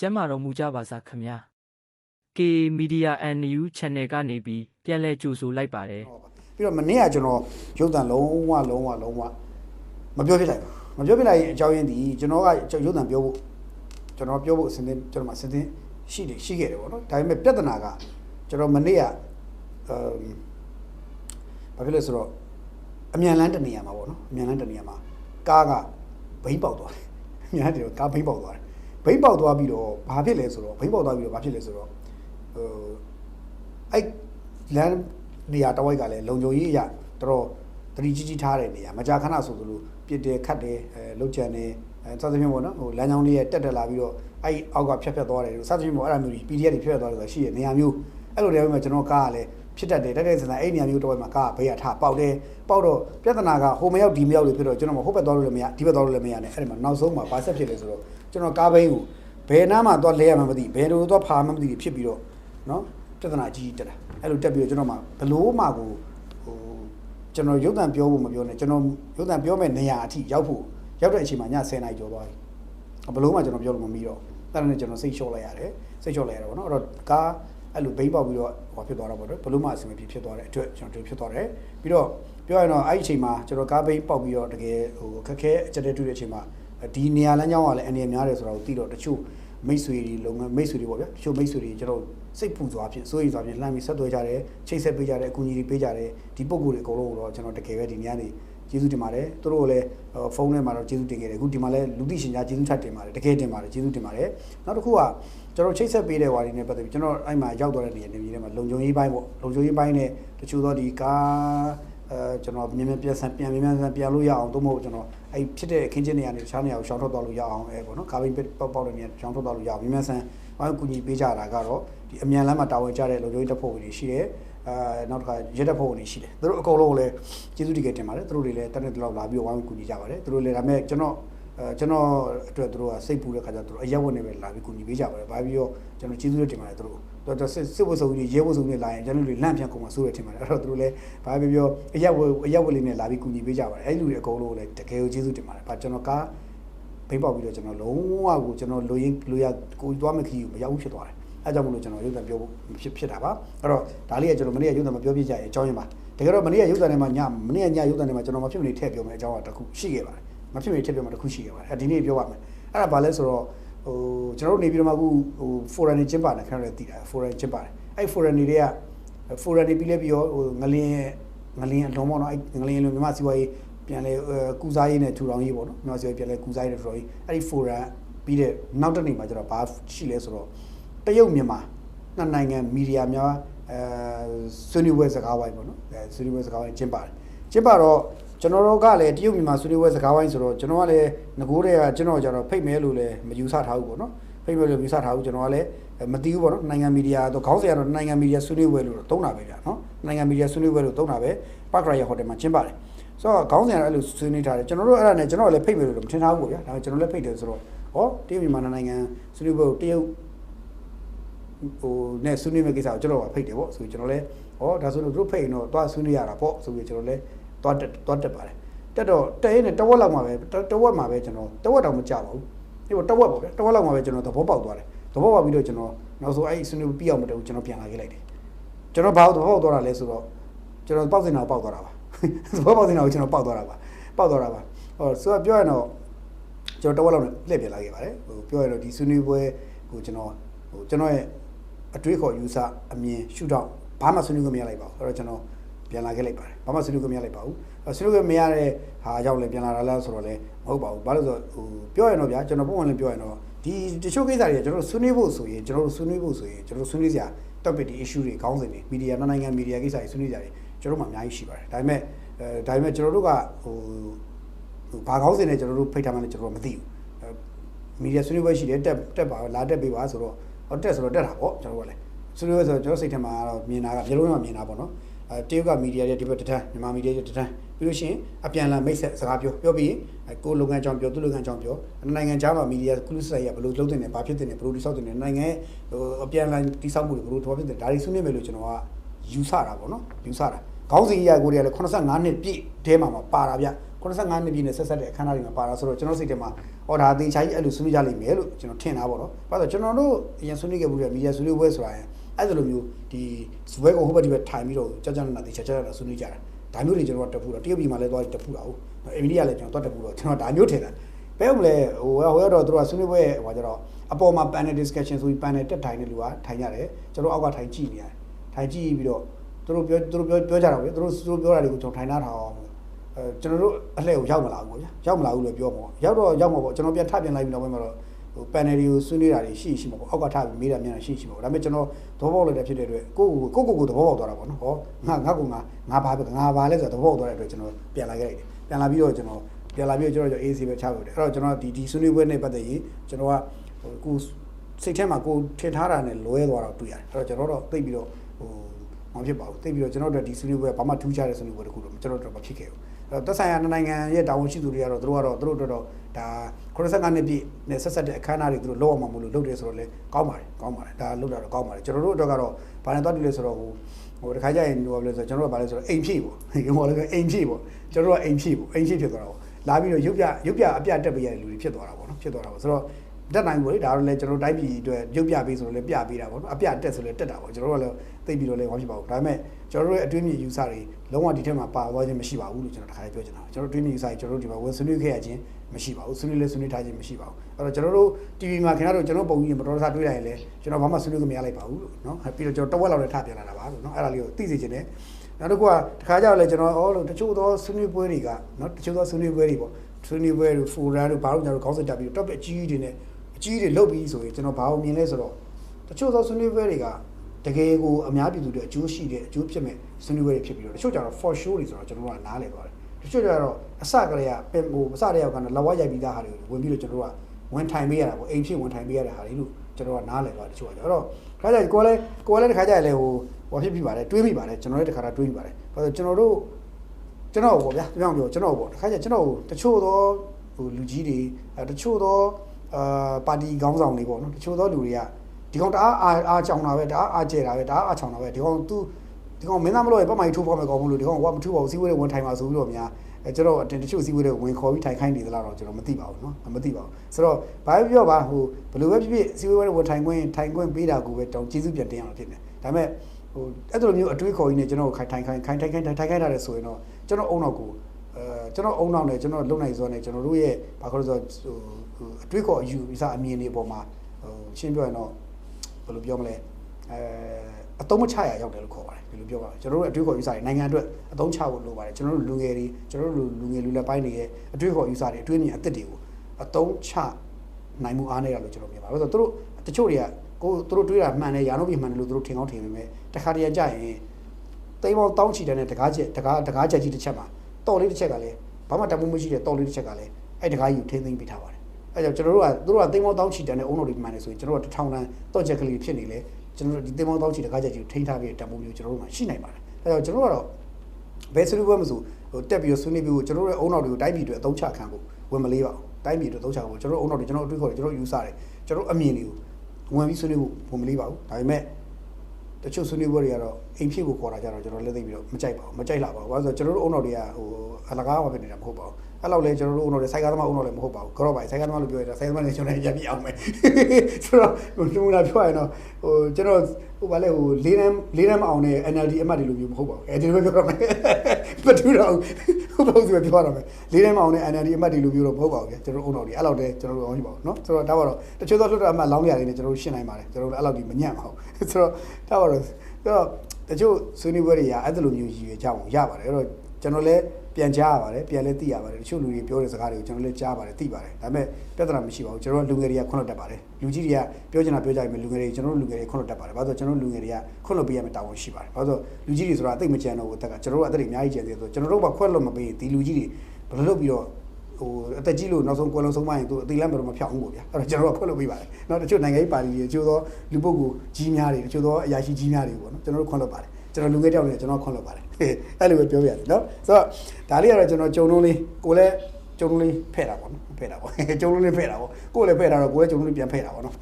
ကျမ်းမာတော်မူကြပါစားခင်ဗျာ K Media NU Channel ကနေပြီးပြန်လဲကြိုဆိုလိုက်ပါတယ်ပြီးတော့မနေ့ကကျွန်တော်ရုပ်တံလုံးဝလုံးဝလုံးဝမပြောဖြစ်လိုက်ဘူးမပြောဖြစ်လိုက်ရင်အကြောင်းရင်းဒီကျွန်တော်ကရုပ်တံပြောဖို့ကျွန်တော်ပြောဖို့အစဉ်သင်းကျွန်တော်မှအစဉ်သင်းရှိတယ်ရှိခဲ့တယ်ပေါ့နော်ဒါပေမဲ့ပြဿနာကကျွန်တော်မနေ့ကအမ်ဘာဖြစ်လဲဆိုတော့အမြန်လန်းတနေရာမှာပေါ့နော်အမြန်လန်းတနေရာမှာကားကဘိန်းပေါက်သွားတယ်အမြန်လန်းတနေရာကားဘိန်းပေါက်သွားတယ် ဘိန်းပေါက်သွားပြီးတော့ဘာဖြစ်လဲဆိုတော့ဘိန်းပေါက်သွားပြီးတော့ဘာဖြစ်လဲဆိုတော့ဟိုအဲ့လမ်းနေရာတစ်ဝိုက်ကလည်းလုံခြုံရေးအရတော်တော်တတိကြီးကြီးထားတဲ့နေရာမကြာခဏဆိုသလိုပြစ်တယ်ခတ်တယ်အဲလုတ်ချန်တယ်အဲစသဖြင့်ပေါ့နော်ဟိုလမ်းကြောင်းလေးရဲ့တက်တက်လာပြီးတော့အဲ့အောက်ကဖြတ်ဖြတ်သွားတယ်လို့စသဖြင့်ပေါ့အဲ့ဒါမျိုးကြီး PDF တွေဖြတ်ဖြတ်သွားတယ်ဆိုတာရှိရနေရာမျိုးအဲ့လိုတည်းပဲကျွန်တော်ကားကလည်း ဖြစ်တတ်တယ်တက်တဲ့စံအဲ့နေရာမျိုးတစ်ဝိုက်မှာကားကဘေးကထပေါက်တယ်ပေါက်တော့ပြဿနာကဟိုမရောက်ဒီမရောက်လို့ဖြစ်တော့ကျွန်တော်မဟုတ်ဘက်သွားလို့လည်းမရဒီဘက်သွားလို့လည်းမရနဲ့အဲ့ဒီမှာနောက်ဆုံးမှာဘာဆက်ဖြစ်လဲဆိုတော့ကျွန်တော်ကားဘိန်းကိုဘယ်နားမှာသွားလဲရမှမသိဘယ်လိုသွားဖာမှမသိဖြစ်ပြီးတော့နော်ပြဿနာကြီးတက်တာအဲ့လိုတက်ပြီးတော့ကျွန်တော်မှဘလို့မှကိုဟိုကျွန်တော်ရုပ်တံပြောဖို့မပြောနဲ့ကျွန်တော်ရုပ်တံပြောမဲ့နေရာအထိရောက်ဖို့ရောက်တဲ့အချိန်မှာည10နာရီကျော်သွားပြီဘလို့မှကျွန်တော်ပြောလို့မမီတော့အဲ့ဒါနဲ့ကျွန်တော်စိတ်လျှော့လိုက်ရတယ်စိတ်လျှော့လိုက်ရတာပေါ့နော်အဲ့တော့ကား အဲ့လိုဘိန်းပေါက်ပြီးတော့ဟောဖြစ်သွားတာပေါ့နော်ဘလို့မှအဆင်မပြေဖြစ်သွားတဲ့အတွက်ကျွန်တော်တို့ဖြစ်သွားတယ်ပြီးတော့ပြောရရင်တော့အဲ့ဒီအချိန်မှာကျွန်တော်ကားဘိန်းပေါက်ပြီးတော့တကယ်ဟိုခက်ခဲအကြက်တဲတွေ့တဲ့အချိန်မှာဒီနေရာလမ်းကြောင်းကလည်းအနေနဲ့များတယ်ဆိုတာကိုသိတော့တချို့မိတ်ဆွေတွေလုံငန်းမိတ်ဆွေတွေပေါ့ဗျာတချို့မိတ်ဆွေတွေကျွန်တော်စိတ်ပူစွာဖြင့်စိုးရိမ်စွာဖြင့်လှမ်းပြီးဆက်သွယ်ကြတယ်ချိတ်ဆက်ပေးကြတယ်အကူအညီတွေပေးကြတယ်ဒီပုံကိုယ်တွေအကုန်လုံးကိုတော့ကျွန်တော်တကယ်ပဲဒီနေ့ကနေကျေးဇူးတင်ပါတယ်သူတို့ကိုလည်းဖုန်းထဲမှာတော့ကျေးဇူးတင်ခဲ့တယ်အခုဒီမှာလည်းလူသိရှင်ကြားကျေးဇူးထပ်တင်ပါတယ်တကယ်တင်ပါတယ်ကျေးဇူးတင်ပါတယ်နောက်တစ်ခုက ကျွန်တော်ချိတ်ဆက်ပေးတဲ့ဝါဒီနဲ့ပတ်သက်ပြီးကျွန်တော်အဲ့မှာရောက်သွားတဲ့နေရာနေပြည်တော်မှာလုံခြုံရေးပိုင်းပေါ့လုံခြုံရေးပိုင်းနဲ့တချို့သောဒီကားအဲကျွန်တော်မြန်မြန်ပြန်ဆန်ပြန်မြန်မြန်ဆန်ပြန်လို့ရအောင်သို့မဟုတ်ကျွန်တော်အဲ့ဖြစ်တဲ့အခင်းချင်းနေရာနေတခြားနေရာကိုရှောင်ထွက်သွားလို့ရအောင်အဲပေါ့နော်ကာဘိန်းပေါက်ပေါက်တဲ့နေရာရှောင်ထွက်သွားလို့ရအောင်မြန်မြန်ဆန်ဘာလို့ကူညီပေးကြတာကတော့ဒီအမြန်လမ်းမှာတာဝန်ကျတဲ့လုံခြုံရေးတပ်ဖွဲ့ဝင်တွေရှိတယ်အဲနောက်တစ်ခါရဲတပ်ဖွဲ့ဝင်တွေရှိတယ်သူတို့အကုန်လုံးလည်းကျေးဇူးတကယ်တင်ပါတယ်သူတို့တွေလည်းတက်တဲ့လောက်လာပြီးဝိုင်းကူညီကြပါတယ်သူတို့လည်းဒါပေမဲ့ကျွန်တော် အဲကျွန်တော်အတွက်သူတို့ကစိတ်ပူတဲ့ခါကျတော့သူတို့အရက်ဝတ်နေပဲလာပြီးကူညီပေးကြပါတယ်ဘာပြီးတော့ကျွန်တော်ကျေးဇူးတင်ပါတယ်သူတို့တော့စစ်စစ်ဝတ်စုံကြီးရဲဝတ်စုံကြီးလာရင်ကျွန်တော်တို့လန့်ပြန်ကုန်မှာစိုးရထင်ပါတယ်အဲ့တော့သူတို့လည်းဘာပဲပြောအရက်ဝတ်အရက်ဝတ်လေးနဲ့လာပြီးကူညီပေးကြပါတယ်အဲ့ဒီလူတွေအကုန်လုံးလည်းတကယ်ကိုကျေးဇူးတင်ပါတယ်ဘာကျွန်တော်ကားဘိမ့်ပေါက်ပြီးတော့ကျွန်တော်လုံးဝကိုကျွန်တော်လိုရင်းလိုရကိုသွားမခီးကိုမရောက်ဘူးဖြစ်သွားတယ်အဲကြောင့်မလို့ကျွန်တော်ရုပ်သံပြောဖို့ဖြစ်ဖြစ်တာပါအဲ့တော့ဒါလေးကကျွန်တော်မနေ့ကရုပ်သံမပြောပြကြရင်အကြောင်းရင်းပါတကယ်တော့မနေ့ကရုပ်သံထဲမှာညမနေ့ကညရုပ်သံထဲမှာကျွန်တော်မဖြစ်မနေထည့်ပြောမယ်အကြောင်းကတစ်ခုရှိခဲ့ပါတယ် မဖြစ်မနေထည့်ပြောမယ်တစ်ခုရှိခဲ့ပါတယ်အဲဒီနေ့ပြောပါမယ်အဲ့ဒါဘာလဲဆိုတော့ဟိုကျွန်တော်တို့နေပြီးတော့မှအခုဟို forum တွေကျင်းပါတယ်ခင်ဗျားတို့သိတာ forum ကျင်းပါတယ်အဲ့ forum တွေက forum တွေပြီးလဲပြီးတော့ဟိုငလင်းငလင်းအလုံးပေါ့နော်အဲ့ငလင်းလုံးမြမစီဝါရေးပြန်လဲကူစားရေးနဲ့ထူထောင်ရေးပေါ့နော်မြမစီဝါရေးပြန်လဲကူစားရေးနဲ့ထူထောင်ရေးအဲ့ဒီ forum ပြီးတဲ့နောက်တစ်နေ့မှာကျတော့ဘာရှိလဲဆိုတော့တရုတ်မြန်မာနှစ်နိုင်ငံမီဒီယာများအဲဆွေးနွေးပွဲစကားဝိုင်းပေါ့နော်အဲဆွေးနွေးပွဲစကားဝိုင်းကျင်းပါတယ်ကျင်းပတော့ ကျွန်တော်တို့ကလည်းတရုတ်မြန်မာဆွေးနွေးပွဲစကားဝိုင်းဆိုတော့ကျွန်တော်ကလည်းငကိုးတွေကကျွန်တော်ကျတော့ဖိတ်မဲလို့လည်းမယူဆထားဘူးပေါ့နော်ဖိတ်မဲလို့ယူဆထားဘူးကျွန်တော်ကလည်းမသိဘူးပေါ့နော်နိုင်ငံမီဒီယာတော့ခေါင်းစဉ်ကတော့နိုင်ငံမီဒီယာဆွေးနွေးပွဲလို့သုံးတာပဲဗျာနော်နိုင်ငံမီဒီယာဆွေးနွေးပွဲလို့သုံးတာပဲပါကရာရဟိုတယ်မှာကျင်းပါတယ်ဆိုတော့ခေါင်းစဉ်ကတော့အဲ့လိုဆွေးနွေးထားတယ်ကျွန်တော်တို့အဲ့ဒါနဲ့ကျွန်တော်လည်းဖိတ်မယ်လို့မထင်ထားဘူးပေါ့ဗျာဒါပေမဲ့ကျွန်တော်လည်းဖိတ်တယ်ဆိုတော့ဟောတရုတ်မြန်မာနိုင်ငံဆွေးနွေးပွဲကိုတရုတ်ဟိုနဲ့ဆွေးနွေးမယ့်ကိစ္စကိုကျွန်တော်ကဖိတ်တယ်ပေါ့ဆိုပြီးကျွန်တော်လည်းဟောဒါဆိုလို့တို့ဖိတ်ရင်တော့သွားဆွေးနွေးရတာပေါ့ဆိုပြီးကျွန်တော်လည်း သွားတက်သွားတက်ပါတယ်တက်တော့တက်ရင်တဝက်လောက်မှာပဲတဝက်မှာပဲကျွန်တော်တဝက်တောင်မကြပါဘူးဒီပေါ့တဝက်ပေါ့ဗျာတဝက်လောက်မှာပဲကျွန်တော်သဘောပေါက်သွားတယ်သဘောပေါက်ပြီးတော့ကျွန်တော်နောက်ဆိုအဲ့ဒီဆွေးနွေးပြီးအောင်မတက်ဘူးကျွန်တော်ပြန်လာခဲ့လိုက်တယ်ကျွန်တော်ဘာလို့သဘောပေါက်သွားတာလဲဆိုတော့ကျွန်တော်ပေါက်စင်တာပေါက်သွားတာပါသဘောပေါက်စင်တာကိုကျွန်တော်ပေါက်သွားတာပါပေါက်သွားတာပါဟောဆိုတော့ပြောရရင်တော့ကျွန်တော်တဝက်လောက်နဲ့လှည့်ပြန်လာခဲ့ပါတယ်ဟိုပြောရတော့ဒီဆွေးနွေးပွဲဟိုကျွန်တော်ဟိုကျွန်တော်ရဲ့အတွေးခေါ်ယူဆအမြင်ရှုထောင့်ဘာမှဆွေးနွေးခွင့်မရလိုက်ပါဘူးအဲ့တော့ကျွန်တော် ပြန်လာခဲ့လိုက်ပါတယ်ဘာမှဆွေးနွေးခွင့်မရလိုက်ပါဘူးဆွေးနွေးခွင့်မရတဲ့ဟာကြောင့်လည်းပြန်လာတာလားဆိုတော့လည်းမဟုတ်ပါဘူးဘာလို့ဆိုဟိုပြောရရင်တော့ဗျာကျွန်တော်ပုံမှန်လည်းပြောရင်တော့ဒီတချို့ကိစ္စတွေကကျွန်တော်ဆွေးနွေးဖို့ဆိုရင်ကျွန်တော်တို့ဆွေးနွေးဖို့ဆိုရင်ကျွန်တော်ဆွေးနွေးစရာ topic တွေ issue တွေခေါင်းစဉ်တွေမီဒီယာနိုင်ငံမီဒီယာကိစ္စတွေဆွေးနွေးကြတယ်ကျွန်တော်တို့မှအများကြီးရှိပါတယ်ဒါပေမဲ့အဲဒါပေမဲ့ကျွန်တော်တို့ကဟိုဟိုဘာခေါင်းစဉ်နဲ့ကျွန်တော်တို့ဖိတ်ထားမှလည်းကျွန်တော်တို့မသိဘူးမီဒီယာဆွေးနွေးပွဲရှိတယ်တက်တက်ပါလာတက်ပေးပါဆိုတော့ဟောတက်ဆိုတော့တက်တာပေါ့ကျွန်တော်တို့ကလည်းဆွေးနွေးပွဲဆိုတော့ကျွန်တော်စိတ်ထဲမှာတော့မြင်တာကမျိုးလုံးကမြင်တာပေါ့နော် အဲတရုတ်ကမီဒီယာတွေဒီဘက်တထမြန်မာမီဒီယာတွေတထပြီးလို့ရှိရင်အပြန်လာမိတ်ဆက်စကားပြောပြောပြီးကိုလုပ်ငန်းကြောင်းပြောသူလုပ်ငန်းကြောင်းပြောနိုင်ငံခြားမှာမီဒီယာကုလဆိုင်ရဘယ်လိုလုပ်တင်နေဘာဖြစ်တင်နေဘယ်လိုတိဆောက်တင်နေနိုင်ငံဟိုအပြန်လာတိဆောက်မှုတွေဘယ်လိုထွားဖြစ်တယ်ဒါတွေဆွေးနွေးမယ်လို့ကျွန်တော်ကယူဆတာပေါ့နော်ယူဆတာခေါင်းစဉ်ကြီးရကိုတွေကလည်း85နှစ်ပြည့်တဲမှာမှာပါတာဗျ85နှစ်ပြည့်နဲ့ဆက်ဆက်တဲ့အခမ်းအနားတွေမှာပါတာဆိုတော့ကျွန်တော်စိတ်ထဲမှာဟောဒါအသေးချာကြီးအဲ့လိုဆွေးနွေးကြလိမ့်မယ်လို့ကျွန်တော်ထင်တာပေါ့နော်။ဘာလို့ကျွန်တော်တို့အရင်ဆွေးနွေးခဲ့မှုတွေမီဒီယာဆွေးနွေးပွဲဆိုတာရင် အဲ့လိုမျိုးဒီဇပွဲကိုဟိုဘက်ဒီဘက်ထိုင်ပြီးတော့ကြောက်ကြောက်နာနာတေချာချာချာဆွေးနွေးကြတာ။ဒါမျိုးတွေကျွန်တော်တက်ဖူးတော့တရုတ်ပြည်မှာလည်းသွားတက်ဖူးတာဟုတ်။အိန္ဒိယလည်းကျွန်တော်တက်ဖူးတော့ကျွန်တော်ဒါမျိုးထင်တာ။ဘယ်ဟုတ်လဲဟိုဟိုရောက်တော့သူတို့ကဆွေးနွေးပွဲဟိုကျတော့အပေါ်မှာ panel discussion ဆိုပြီး panel တက်ထိုင်တဲ့လူကထိုင်ကြတယ်ကျွန်တော်အောက်ကထိုင်ကြည့်နေရတယ်ထိုင်ကြည့်ပြီးတော့သူတို့ပြောသူတို့ပြောပြောကြတာပဲသူတို့သူတို့ပြောတာတွေကိုကျွန်တော်ထိုင်နှားထားအောင်အဲကျွန်တော်တို့အလှည့်ကိုရောက်မလာဘူးဗျာရောက်မလာဘူးလို့ပြောမှာပေါ့ရောက်တော့ရောက်မှာပေါ့ကျွန်တော်ပြန်ထပ်ပြန်လိုက်ပြီးတော့ဘယ်မှာတော့ ဟို panel တွေကိုဆွေးနွေးတာတွေရှိရှိမှာပေါ့အောက်ကထပ်ပြီးမေးတာမြန်တာရှိရှိမှာပေါ့ဒါပေမဲ့ကျွန်တော်သဘောပေါက်လိုက်တဲ့ဖြစ်တဲ့အတွက်ကိုကိုကိုကိုကိုသဘောပေါက်သွားတာပေါ့နော်ဟောငါငါကငါငါဘာပဲငါဘာလဲဆိုတော့သဘောပေါက်သွားတဲ့အတွက်ကျွန်တော်ပြန်လာခဲ့လိုက်တယ်ပြန်လာပြီးတော့ကျွန်တော်ပြန်လာပြီးတော့ကျွန်တော် AC ပဲချလို့တယ်အဲ့တော့ကျွန်တော်ဒီဒီဆွေးနွေးပွဲနဲ့ပတ်သက်ရင်ကျွန်တော်ကဟိုကိုစိတ်ထဲမှာကိုထင်ထားတာနဲ့လွဲသွားတော့တွေ့ရတယ်အဲ့တော့ကျွန်တော်တော့သိပြီးတော့ဟို မဖြစ်ပါဘူးသိပြီးတော့ကျွန်တော်တို့ဒီဆွေးနွေးပွဲဘာမှထူးခြားတဲ့ဆွေးနွေးပွဲတခုတော့ကျွန်တော်တို့မဖြစ်ခဲ့ဘူးအဲ့တော့သက်ဆိုင်ရာနိုင်ငံရဲ့တာဝန်ရှိသူတွေကတော့သူတို့ကတော့သူတို့တို့တော့ဒါ85နှစ်ပြည့်နဲ့ဆက်ဆက်တဲ့အခမ်းအနားတွေသူတို့လောက်အောင်မလို့လုပ်တယ်ဆိုတော့လေကောင်းပါတယ်ကောင်းပါတယ်ဒါလုပ်တာတော့ကောင်းပါတယ်ကျွန်တော်တို့အတွက်ကတော့ဘာနဲ့တော့ဒီလဲဆိုတော့ဟိုဟိုတခါကျရင်ဟိုဘာလဲဆိုတော့ကျွန်တော်တို့ကဘာလဲဆိုတော့အိမ်ဖြည့်ပေါ့ဟိုဘာလဲဆိုအိမ်ဖြည့်ပေါ့ကျွန်တော်တို့ကအိမ်ဖြည့်ပေါ့အိမ်ဖြည့်ဖြစ်သွားတာပေါ့လာပြီးတော့ရုပ်ပြရုပ်ပြအပြတက်ပေးရတဲ့လူတွေဖြစ်သွားတာပေါ့နော်ဖြစ်သွားတာပေါ့ဆိုတော့တက်နိုင်ပေါ့လေဒါတော့လေကျွန်တော်တိုင်းပြည်အတွက်ရုပ်ပြပေးဆိုတော့လေပြပေးတာပေါ့နော်အပြတက်ဆိုလေတက်တာပေါ့ကျွန်တော်တို့ကလည်း သိပြီးတော့လေဟောဖြစ်ပါဘူးဒါပေမဲ့ကျွန်တော်တို့ရဲ့အတွင်းမြေယူဆတွေလုံးဝဒီထက်မှာပါသွားခြင်းမရှိပါဘူးလို့ကျွန်တော်တခါလေးပြောချင်တာကျွန်တော်အတွင်းမြေယူဆတွေကျွန်တော်တို့ဒီမှာဝင်ဆွေးနွေးခဲ့ရခြင်းမရှိပါဘူးဆွေးနွေးလဲဆွေးနွေးထားခြင်းမရှိပါဘူးအဲ့တော့ကျွန်တော်တို့ TV မှာခင်ဗျားတို့ကျွန်တော်ပုံကြီးမတော်တဆတွေ့တိုင်းလဲကျွန်တော်ဘာမှဆွေးနွေးခွင့်မရလိုက်ပါဘူးလို့နော်ပြီးတော့ကျွန်တော်တဝက်လောက်လည်းထပြန်လာတာပါလို့နော်အဲ့ဒါလေးကိုသိစေချင်တယ်နောက်တစ်ခုကတခါကြောက်လဲကျွန်တော်အော်လို့တချို့သောဆွေးနွေးပွဲတွေကနော်တချို့သောဆွေးနွေးပွဲတွေပေါ့ဆွေးနွေးပွဲတွေဖိုရမ်တို့ဘာလို့ညာတို့ခေါင်းစဉ်တက်ပြီး topic အကြီးကြီးတွေနဲ့အကြီးတွေလုတ်ပြီးဆိုရင်ကျွန်တော်ဘာလို့မြင်လဲဆိုတော့တချို့သောဆွေးနွေးပွဲတွေက တကယ်ကိုအများပြည်သူတွေအကျိုးရှိတဲ့အကျိုးဖြစ်မဲ့ဆွေးနွေးပွဲတွေဖြစ်ပြီးတော့တချို့ကျတော့ for show တွေဆိုတော့ကျွန်တော်တို့ကနားလည်သွားတယ်တချို့ကျတော့အစကလေးကပင်ဟိုအစတည်းကတော့လဝရိုက်ပြီးသားဟာတွေဝင်ပြီးတော့ကျွန်တော်တို့ကဝန်ထိုင်ပေးရတာပေါ့အိမ်ဖြစ်ဝန်ထိုင်ပေးရတဲ့ဟာတွေလို့ကျွန်တော်ကနားလည်သွားတယ်တချို့ကကျတော့ခါကြကိုလည်းကိုလည်းတစ်ခါကြလဲဟိုဟောဖြစ်ပြီပါတယ်တွေးမိပါတယ်ကျွန်တော်လည်းတစ်ခါတော့တွေးမိပါတယ်ဘာလို့ကျွန်တော်တို့ကျွန်တော်ပေါ့ဗျာပြောင်းပြောကျွန်တော်ပေါ့တစ်ခါကြကျွန်တော်တချို့သောဟိုလူကြီးတွေတချို့သောအာပါတီခေါင်းဆောင်တွေပေါ့နော်တချို့သောလူတွေက ဒီကောင်တအားအားအားချောင်းတာပဲတအားအားကျဲတာပဲတအားအားချောင်းတာပဲဒီကောင် तू ဒီကောင်မင်းသားမလို့ရပတ်မိုင်ထိုးဖောက်မယ်ကောင်မလို့ဒီကောင်ကမထိုးပါဘူးစီးဝဲတွေဝင်ထိုင်ပါဆိုပြီးတော့များအဲကျွန်တော်အတင်တချို့စီးဝဲတွေဝင်ခေါ်ပြီးထိုင်ခိုင်းနေသလားတော့ကျွန်တော်မသိပါဘူးเนาะမသိပါဘူးဆိုတော့ဘာပဲပြောပါဟိုဘယ်လိုပဲဖြစ်ဖြစ်စီးဝဲတွေဝင်ထိုင်ခွင့်ထိုင်ခွင့်ပေးတာကိုပဲတောင်းကျေးဇူးပြန်တင်အောင်ဖြစ်နေဒါပေမဲ့ဟိုအဲ့လိုမျိုးအတွေးခေါ်ကြီးနဲ့ကျွန်တော်ခိုင်ထိုင်ခိုင်ခိုင်ထိုင်ခိုင်ထိုင်ခိုင်ထားတယ်ဆိုရင်တော့ကျွန်တော်အုံနောက်ကိုအဲကျွန်တော်အုံနောက်နဲ့ကျွန်တော်လုံနိုင်စွာနဲ့ကျွန်တော်တို့ရဲ့ဘာလို့လဲဆိုတော့ဟိုအတွေးခေါ်အယူအဆအမြင်တွေပေါ်မှာဟိုရှင်းပြောရင်တော့ ဘယ်လိုပြောမလဲအဲအတုံးမချရရောက်တယ်လို့ခေါ်ပါတယ်ဒီလိုပြောပါကျွန်တော်တို့အတွေးခေါ်ယူဆတွေနိုင်ငံအတွက်အသုံးချဖို့လိုပါတယ်ကျွန်တော်တို့လူငယ်တွေကျွန်တော်တို့လူငယ်လူလက်ပိုင်းတွေရဲ့အတွေးခေါ်ယူဆတွေအတွေးမြင်အသစ်တွေကိုအသုံးချနိုင်မှုအားနည်းရလို့ကျွန်တော်မြင်ပါတယ်ဆိုတော့သူတို့တချို့တွေကကိုသူတို့တွေးတာမှန်တယ်ရာနှုန်းပြမှန်တယ်လို့သူတို့ထင်ကောင်းထင်ပေမဲ့တခါတရကြရင်တိမ်ပေါင်းတောင်းချီတဲ့နဲ့တကားချက်တကားတကားချက်ကြီးတစ်ချက်မှာတော်လေးတစ်ချက်ကလည်းဘာမှတမှုမရှိတဲ့တော်လေးတစ်ချက်ကလည်းအဲ့တကားကြီးကိုထိမ့်သိမ့်ပေးထားပါတယ် အဲကြောင့်ကျွန်တော်တို့ကသူတို့ကတိမ်ပေါင်းတောင်းချီတဲ့နဲ့အုံတော်တွေမှန်တယ်ဆိုရင်ကျွန်တော်တို့ကတစ်ထောင်တန်းတော့ချက်ကလေးဖြစ်နေလေကျွန်တော်တို့ဒီတင်မောင်းတောင်းချီတကားချက်ကြီးကိုထိန်းထားပြီးတံမိုးမျိုးကျွန်တော်တို့မှာရှိနိုင်ပါတယ်။အဲကြောင့်ကျွန်တော်တို့ကတော့ဘယ်ဆွေးနွေးပွဲမဆိုဟိုတက်ပြီးတော့ဆွေးနွေးပြီးကိုကျွန်တော်တို့ရဲ့အုံနောက်တွေကိုတိုင်းပြည်တွေအသုံးချခံဖို့ဝင်မလေးပါဘူး။တိုင်းပြည်တွေအသုံးချဖို့ကျွန်တော်တို့အုံနောက်တွေကျွန်တော်တို့အတွေ့အခေါ်တွေကျွန်တော်တို့ယူဆတယ်။ကျွန်တော်တို့အမြင်တွေကိုဝင်ပြီးဆွေးနွေးဖို့ဝင်မလေးပါဘူး။ဒါပေမဲ့တချို့ဆွေးနွေးပွဲတွေကတော့အိမ်ဖြစ်ကိုခေါ်တာကြတော့ကျွန်တော်လည်းသိပြီးတော့မကြိုက်ပါဘူး။မကြိုက်လာပါဘူး။ဘာလို့လဲဆိုတော့ကျွန်တော်တို့အုံနောက်တွေကဟိုအလကားမှဖြစ်နေတာမဟုတ်ပါဘူး။ အဲ့လောက်လဲကျွန်တော်တို့အုံနောက်တွေစိုက်ကားသမားအုံနောက်လည်းမဟုတ်ပါဘူး။ကြော့ပါစိုက်ကားသမားလို့ပြောရတာစိုက်ကားသမားလည်းကျွန်တော်ရပြအောင်မယ်။ဆိုတော့ဟိုလူလာပြောရရင်တော့ဟိုကျွန်တော်ဟိုဗာလဲဟိုလေးတန်းလေးတန်းမအောင်တဲ့ NLD အမှတ်တွေလိုမျိုးမဟုတ်ပါဘူးအဲဒီလိုပဲပြောရမယ်မတူတော့ဟိုဘုရားပြောရမယ်လေးတန်းမအောင်တဲ့ NLD အမှတ်တွေလိုမျိုးတော့မဟုတ်ပါဘူးဗျကျွန်တော်အုံတော်တွေအဲ့လောက်တည်းကျွန်တော်တို့အောင်ရှိပါဘူးเนาะဆိုတော့ဒါကတော့တချို့သောလွှတ်တော်အမှတ်လောင်းရတွေနဲ့ကျွန်တော်တို့ရှင်းနိုင်ပါတယ်ကျွန်တော်တို့အဲ့လောက်ကြီးမညံ့ပါဘူးဆိုတော့ဒါကတော့ဆိုတော့တချို့ဆွေးနွေးပွဲတွေကအဲ့လိုမျိုးရည်ရွယ်ကြအောင်ရပါတယ်အဲ့တော့ကျွန်တော်လည်း ပြန်ကြားရပါတယ်ပြန်လည်းသိရပါတယ်တချို့လူတွေပြောတဲ့စကားတွေကိုကျွန်တော်လည်းကြားပါတယ်သိပါတယ်ဒါပေမဲ့ပြဿနာမရှိပါဘူးကျွန်တော်ကလူငယ်တွေကခွန့်လွတ်တတ်ပါတယ်လူကြီးတွေကပြောချင်တာပြောကြရင်လူငယ်တွေကျွန်တော်တို့လူငယ်တွေခွန့်လွတ်တတ်ပါတယ်ဘာလို့ကျွန်တော်တို့လူငယ်တွေကခွန့်လွတ်ပေးရမယ့်တာဝန်ရှိပါတယ်ဘာလို့လူကြီးတွေဆိုတာအသိမကြံတော့ဘူးတက်ကကျွန်တော်တို့အသက်တွေအများကြီးကျန်သေးတယ်ဆိုကျွန်တော်တို့ကခွန့်လွတ်မပေးဒီလူကြီးတွေဘယ်လိုလုပ်ပြီးတော့ဟိုအသက်ကြီးလို့နောက်ဆုံးကွယ်လုံးဆုံးမရင်သူအသေးလမ်းဘယ်တော့မှဖြောင်းဘူးပေါ့ဗျာအဲ့တော့ကျွန်တော်တို့ကခွန့်လွတ်ပေးပါတယ်နော်တချို့နိုင်ငံရေးပါတီတွေတချို့သောလူပုဂ္ဂိုလ်ကြီးများတွေတချို့သောအရာရှိကြီးများတွေပေါ့နော်ကျွန်တော်တို့ခွန့်လွတ်ပါတယ် ကျွန်တော်လူငယ်တယောက်နေကျွန်တော်ခွင့်လွှတ်ပါတယ်အဲ့လိုပဲပြောပြရတယ်နော်ဆိုတော့ဒါလေးကတော့ကျွန်တော်ကြုံလုံးလေးကိုလည်းကြုံလုံးလေးဖဲ့တာပေါ့နော်ဖဲ့တာပေါ့ကြုံလုံးလေးဖဲ့တာပေါ့ကိုလည်းဖဲ့တာတော့ကိုလည်းကြုံလုံးလေးပြန်ဖဲ့တာပေါ့နော်